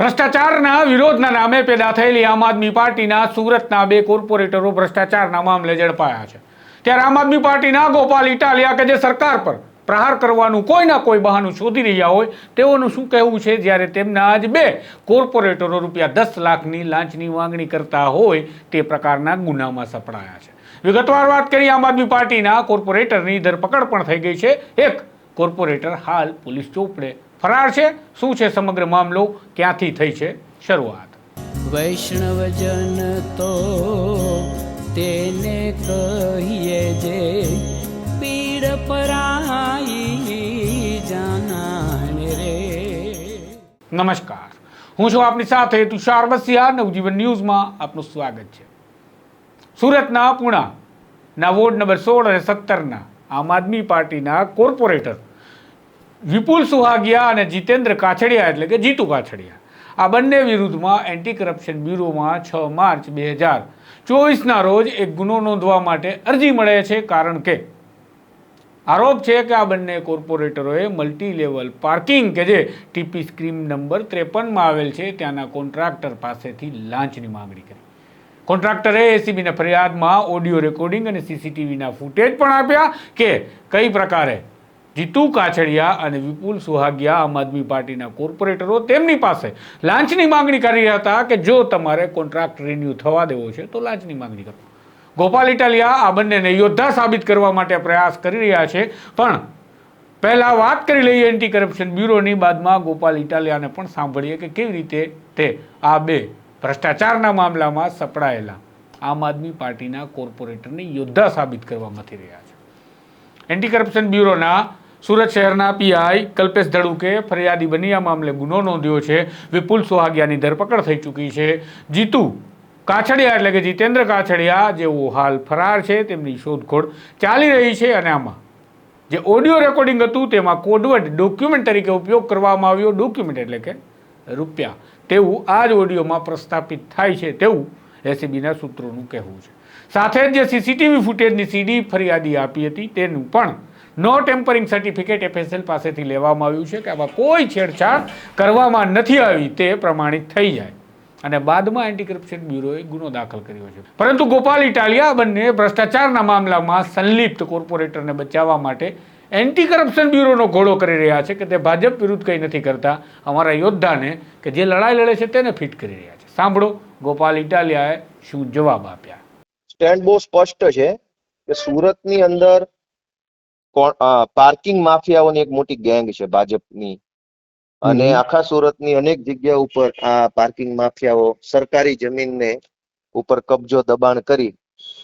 ભ્રષ્ટાચારના વિરોધના નામે પેદા થયેલી આમ આદમી પાર્ટીના સુરતના બે કોર્પોરેટરો ભ્રષ્ટાચારના મામલે ઝડપાયા છે. ત્યારે આમ આદમી પાર્ટીના ગોપાલ ઇટાલિયા કે જે સરકાર પર પ્રહાર કરવાનું કોઈ ના કોઈ બહાનું શોધી રહ્યા હોય, તેઓનું શું કહેવું છે? જ્યારે તેમના જ બે કોર્પોરેટરો રૂપિયા દસ લાખની લાંચની માંગણી કરતા હોય, તે પ્રકારના ગુનામાં સપડાયા છે. વિગતવાર વાત કરી, આમ આદમી પાર્ટીના કોર્પોરેટરની ધરપકડ પણ થઈ ગઈ છે. એક કોર્પોરેટર હાલ પોલીસ ચોપડે ફરાર છે? શું છે સમગ્ર મામલો? ક્યાંથી થઈ છે? શરૂઆત. વૈષ્ણવજન તો તેને કહીએ જે પીડ પરાઈ જાનાને રે. નમસ્કાર. હું છું આપની સાથે તુષાર બસિયા નવજીવન ન્યૂઝમાં આપનું સ્વાગત છે. સુરતના પૂણા ના વોર્ડ નંબર સોળ અને સત્તરના આમ આદમી પાર્ટીના કોર્પોરેટર વિપુલ સુહાગિયા અને જીતેન્દ્ર કાછડિયા એટલે કે જીતુ કાછડિયા. આ બંને વિરુદ્ધમાં એન્ટી કરપ્શન બ્યુરોમાં છ માર્ચ બે હજાર ચોવીસના રોજ એક ગુનો નોંધવા માટે અરજી મળે છે કારણ કે આરોપ છે કે આ બંને કોર્પોરેટરોએ મલ્ટી લેવલ પાર્કિંગ કે જે ટીપી સ્ક્રીમ નંબર ત્રેપનમાં આવેલ છે ત્યાંના કોન્ટ્રાક્ટર પાસેથી લાંચની માંગણી કરી. કોન્ટ્રાક્ટરે એસીબીના ફરિયાદમાં ઓડિયો રેકોર્ડિંગ અને સીસીટીવીના ફૂટેજ પણ આપ્યા કે કઈ પ્રકારે જીતુ કાછડિયા અને વિપુલ સુહાગિયા આમ આદમી પાર્ટીના કોર્પોરેટરો તેમની પાસે લાંચની માંગણી કરી રહ્યા હતા કે જો તમારે કોન્ટ્રાક્ટ રિન્યૂ થવા દેવો છે, તો લાંચની માંગણી કરો. ગોપાલ ઇટાલિયા આ બંનેને યોદ્ધા સાબિત કરવા માટે પ્રયાસ કરી રહ્યા છે, પણ પહેલાં વાત કરી લઈએ એન્ટી કરપ્શન બ્યુરોની, બાદમાં ગોપાલ ઇટાલિયાને પણ સાંભળીએ કે કેવી રીતે તે આ બે ભ્રષ્ટાચારના મામલામાં સપડાયેલા આમ આદમી પાર્ટીના કોર્પોરેટરને યોદ્ધા સાબિત કરવા મથી રહ્યા છે. એન્ટી કરપ્શન બ્યુરોના સુરત શહેરના પીઆઈ કલ્પેશ ધડુકે ફરિયાદી બની. આ મામલે ગુનો નોંધ્યો છે. વિપુલ સોહાગિયાની ધરપકડ થઈ ચૂકી છે. જીતુ કાછડિયા એટલે કે જીતેન્દ્ર કાછડિયા, જેઓ હાલ ફરાર છે, તેમની શોધખોળ ચાલી રહી છે અને આમાં જે ઓડિયો રેકોર્ડિંગ હતું, તેમાં કોડવર્ડ ડોક્યુમેન્ટ તરીકે ઉપયોગ કરવામાં આવ્યો. ડોક્યુમેન્ટ એટલે કે રૂપિયા. તેવું આ જ ઓડિયોમાં પ્રસ્થાપિત થાય છે. તેવું એસીબીના સૂત્રોનું કહેવું છે. સાથે જ જે સીસીટીવી ફૂટેજની સીડી ફરિયાદી આપી હતી, તેનું પણ નો ટેમ્પરિંગ સર્ટિફિકેટ એફએસએલ પાસેથી લેવામાં આવ્યું છે કે આમાં કોઈ છેડછાડ કરવામાં નથી આવી તે પ્રમાણિત થઈ જાય. અને બાદમાં એન્ટી કરપ્શન બ્યુરોએ ગુનો દાખલ કર્યો છે. પરંતુ ગોપાલ ઇટાલિયા બંને ભ્રષ્ટાચારના મામલામાં સંલિપ્ત કોર્પોરેટરને બચાવવા માટે એન્ટી કરપ્શન બ્યુરોનો ઘોડો કરી રહ્યા છે કે તે ભાજપ વિરુદ્ધ કંઈ નથી કરતા. અમારા યોદ્ધાને કે જે લડાઈ લડે છે તેને ફિટ કરી રહ્યા છે. સાંભળો ગોપાલ ઇટાલિયાએ શું જવાબ આપ્યા. સ્ટેન્ડ બહુ સ્પષ્ટ છે કે સુરતની અંદર પાર્કિંગ માફિયાઓની એક મોટી ગેંગ છે ભાજપની. અને આખા સુરતની અનેક જગ્યા ઉપર આ પાર્કિંગ માફિયાઓ સરકારી જમીનને ઉપર કબજો દબાણ કરી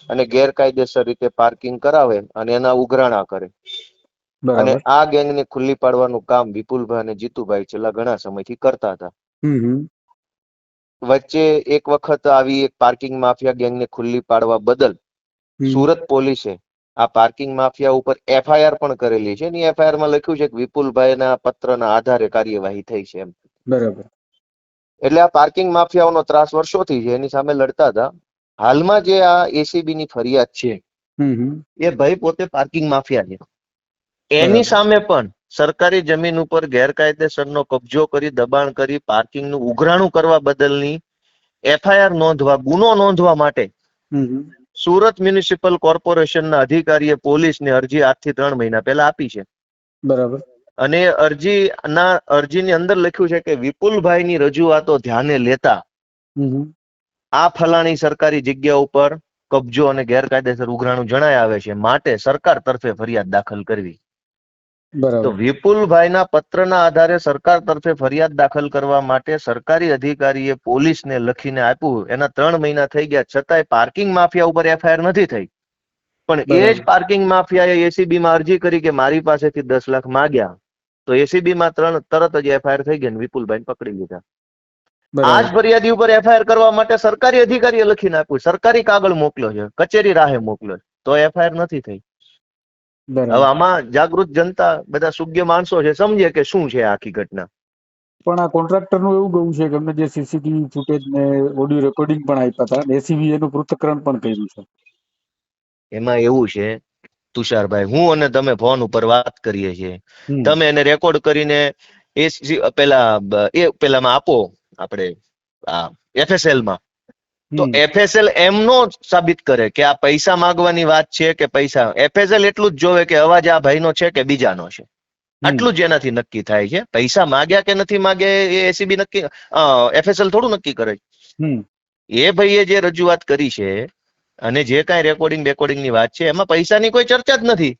અને ગેરકાયદેસર રીતે પાર્કિંગ કરાવે અને એના ઉઘરાણા કરે. અને આ ગેંગને ખુલ્લી પાડવાનું કામ વિપુલભાઈ અને જીતુભાઈ છેલ્લા ઘણા સમયથી કરતા હતા. વચ્ચે એક વખત આવી એક પાર્કિંગ માફિયા ગેંગને ખુલ્લી પાડવા બદલ સુરત પોલીસે આ પાર્કિંગ માફિયા ઉપર એફઆઈઆર પણ કરેલી છે. એની એફઆઈઆરમાં લખ્યું છે કે વિપુલભાઈના પત્રના આધારે કાર્યવાહી થઈ છે એમ. બરાબર. એટલે આ પાર્કિંગ માફિયાઓનો ત્રાસ વર્ષોથી છે. એની સામે લડતા હતા. હાલમાં જે આ એસીબી ની ફરિયાદ છે એ ભાઈ પોતે પાર્કિંગ માફિયા છે. એની સામે પણ સરકારી જમીન ઉપર ગેરકાયદેસરનો કબજો કરી દબાણ કરી પાર્કિંગનું ઉઘરાણું કરવા બદલની એફઆઈઆર નોંધવા ગુનો નોંધવા માટે સુરત મ્યુનિસિપલ કોર્પોરેશનના અધિકારીએ પોલીસને અરજી આજથી ત્રણ મહિના પહેલા આપી છે. બરાબર. અને અરજી ના અરજીની અંદર લખ્યું છે કે વિપુલભાઈની રજૂઆતો ધ્યાને લેતા આ ફલાણી સરકારી જગ્યા ઉપર કબજો અને ગેરકાયદેસર ઉઘરાણું જણાય આવે છે. માટે સરકાર તરફે ફરિયાદ દાખલ કરવી. તો વિપુલભાઈના પત્રના આધારે સરકાર તરફે ફરિયાદ દાખલ કરવા માટે સરકારી અધિકારીએ પોલીસને લખીને આપ્યું. એના ત્રણ મહિના થઈ ગયા. છતાંય પાર્કિંગ માફિયા ઉપર એફઆઈઆર નથી થઈ. પણ એ જ પાર્કિંગ માફિયાએ એસીબી માં અરજી કરી કે મારી પાસેથી દસ લાખ માંગ્યા. તો એસીબી માં ત્રણ તરત જ એફઆઈઆર થઈ ગઈ વિપુલભાઈ પકડી લીધા. આ જ ફરિયાદી ઉપર એફઆઈઆર કરવા માટે સરકારી અધિકારીએ લખીને આપ્યું. સરકારી કાગળ મોકલ્યો છે. કચેરી રાહે મોકલ્યો છે. તો એફઆઈઆર નથી થઈ. હવે આમાં જાગૃત જનતા બધા સુજ્ઞ માણસો છે સમજે કે શું છે આખી ઘટના. પણ આ કોન્ટ્રાક્ટરનું એવું કહ્યું છે કે અમને જે સીસીટીવી ફૂટેજ ને ઓડિયો રેકોર્ડિંગ પણ આપ્યા હતા એસીબી એનું પૃથ્થકરણ પણ કર્યું છે. એમાં એવું છે તુષારભાઈ હું અને તમે ફોન ઉપર વાત કરીએ છીએ. તમે એને રેકોર્ડ કરીને એ પેલા એ પેલામાં આપો આપણે આ એફએસએલમાં. તો એફએસએલ એમનો સાબિત કરે કે આ પૈસા માંગવાની વાત છે કે પૈસા? એફએસએલ એટલું જ જોવે કે અવાજ આ ભાઈનો છે કે બીજાનો છે. આટલું જ એનાથી નક્કી થાય છે. પૈસા માગ્યા કે નથી માગ્યા એ એસીબી નક્કી એફએસએલ થોડું નક્કી કરે છે. એ ભાઈએ જે રજૂઆત કરી છે અને જે કાંઈ રેકોર્ડિંગ બેકોર્ડિંગની વાત છે એમાં પૈસાની કોઈ ચર્ચા જ નથી.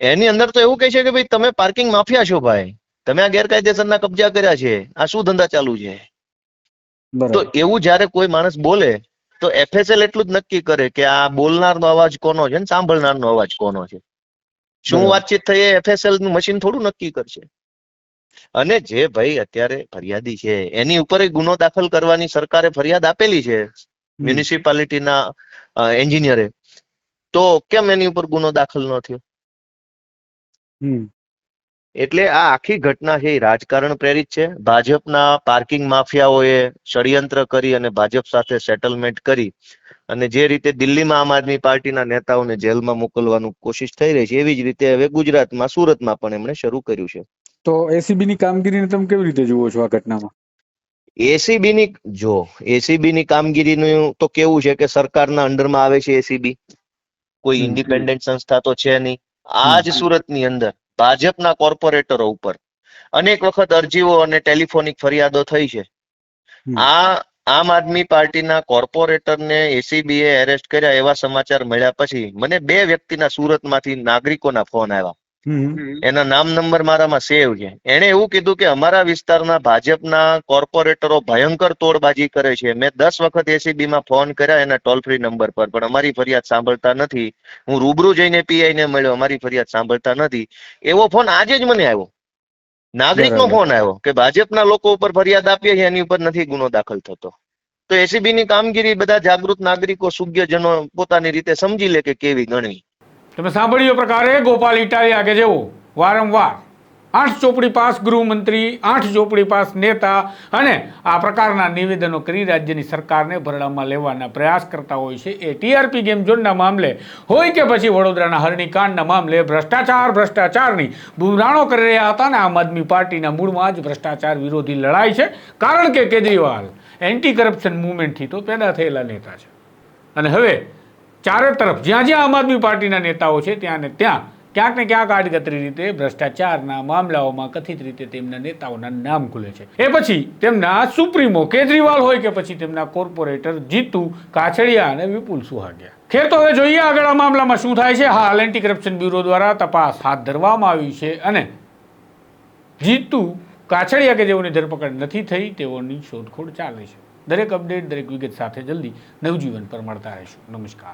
એની અંદર તો એવું કહે છે કે ભાઈ તમે પાર્કિંગ માફિયા છો ભાઈ. તમે આ ગેરકાયદેસરના કબજા કર્યા છે. આ શું ધંધા ચાલુ છે? તો એવું જ્યારે કોઈ માણસ બોલે તો એફએસએલ એટલું જ નક્કી કરે કે આ બોલનારનો અવાજ કોનો છે ને સાંભળનારનો અવાજ કોનો છે. શું વાતચીત થઈ એ એફએસએલનું મશીન થોડું નક્કી કરશે. અને જે ભાઈ અત્યારે ફરિયાદી છે એની ઉપર ગુનો દાખલ કરવાની સરકારે ફરિયાદ આપેલી છે. મ્યુનિસિપાલિટીના એન્જિનિયરે તો કેમ એની ઉપર ગુનો દાખલ ન થયો. એટલે આ આખી ઘટના છે એ રાજકારણ પ્રેરિત છે. ભાજપના પાર્કિંગ માફિયાઓએ ષડયંત્ર કરી અને ભાજપ સાથે સેટલમેન્ટ કરી અને જે રીતે દિલ્હીમાં આમ આદમી પાર્ટીના નેતાઓને જેલમાં મોકલવાનું કોશિશ થઈ રહી છે એવી જ રીતે હવે ગુજરાતમાં સુરતમાં પણ એમણે શરૂ કર્યું છે. તો એસીબી ની કામગીરીને તમે કેવી રીતે જુઓ છો આ ઘટનામાં? એસીબી ની જો એસીબી ની કામગીરીનું તો કેવું છે કે સરકારના અંડરમાં આવે છે એસીબી કોઈ ઇન્ડિપેન્ડન્ટ સંસ્થા તો છે નહીં. આ જ સુરતની અંદર ભાજપના કોર્પોરેટરો ઉપર. અનેક વખત અરજીઓ અને ટેલિફોનિક ફરિયાદો થઈ છે. આ આમ આદમી પાર્ટીના કોર્પોરેટરને એસીબીએ એરેસ્ટ કર્યા એવા સમાચાર મળ્યા પછી મને બે વ્યક્તિના સુરતમાંથી નાગરિકોના ફોન આવ્યા. એના નામ નંબર મારામાં સેવ છે. એણે એવું કીધું કે અમારા વિસ્તારના ભાજપના કોર્પોરેટરો ભયંકર તોડબાજી કરે છે. મેં દસ વખત એસીબી માં ફોન કર્યા એના ટોલ ફ્રી નંબર પર. પણ અમારી ફરિયાદ સાંભળતા નથી. હું રૂબરૂ જઈને પીઆઈ ને મળ્યો. અમારી ફરિયાદ સાંભળતા નથી. એવો ફોન આજે જ મને આવ્યો. નાગરિકનો ફોન આવ્યો કે ભાજપના લોકો ઉપર ફરિયાદ આપીએ છીએ એની ઉપર નથી ગુનો દાખલ થતો. તો એસીબી ની કામગીરી બધા જાગૃત નાગરિકો સુજ્ઞજનો પોતાની રીતે સમજી લે કે કેવી ગણવી તમે સાંભળ્યું પ્રકારે ગોપાલ ઇટાલિયા કે જેવો વારંવાર આઠ ચોપડી પાસ ગૃહમંત્રી, આઠ ચોપડી પાસ નેતા અને આ પ્રકારના નિવેદનો કરી રાજ્યની સરકારને ભરડામાં લેવાના પ્રયાસ કરતા હોય છે. એ ટીઆરપી ગેમ ઝોનના મામલે હોય કે પછી વડોદરાના હરણીકાંડના મામલે ભ્રષ્ટાચાર, ભ્રષ્ટાચારની બુમરાણો કરી રહ્યા હતા અને આમ આદમી પાર્ટીના મૂળમાં જ ભ્રષ્ટાચાર વિરોધી લડાઈ છે. કારણ કે કેજરીવાલ એન્ટી કરપ્શન મુવમેન્ટથી તો પેદા થયેલા નેતા છે. અને હવે ચારે તરફ, જ્યાં જ્યાં આમ આદમી પાર્ટીના નેતાઓ છે, ત્યાં ને ત્યાં ક્યાંક ને ક્યાંક આડકતરી રીતે ભ્રષ્ટાચારના મામલાઓમાં કથિત રીતે તેમના નેતાઓના નામ ખુલે છે. એ પછી તેમના સુપ્રીમો કેજરીવાલ હોય કે પછી તેમના કોર્પોરેટર જીતુ કાછડિયા અને વિપુલ સુહાગિયા. ખેર તો હવે જોઈએ આગળ આ મામલામાં શું થાય છે. હાલ એન્ટી કરપ્શન બ્યુરો દ્વારા તપાસ હાથ ધરવામાં આવી છે અને જીતુ કાછડિયા કે જેઓની ધરપકડ નથી થઈ, તેઓની શોધખોળ ચાલે છે. દરેક અપડેટ દરેક વિગત સાથે જલ્દી નવજીવન પર મળતા રહેશું. નમસ્કાર.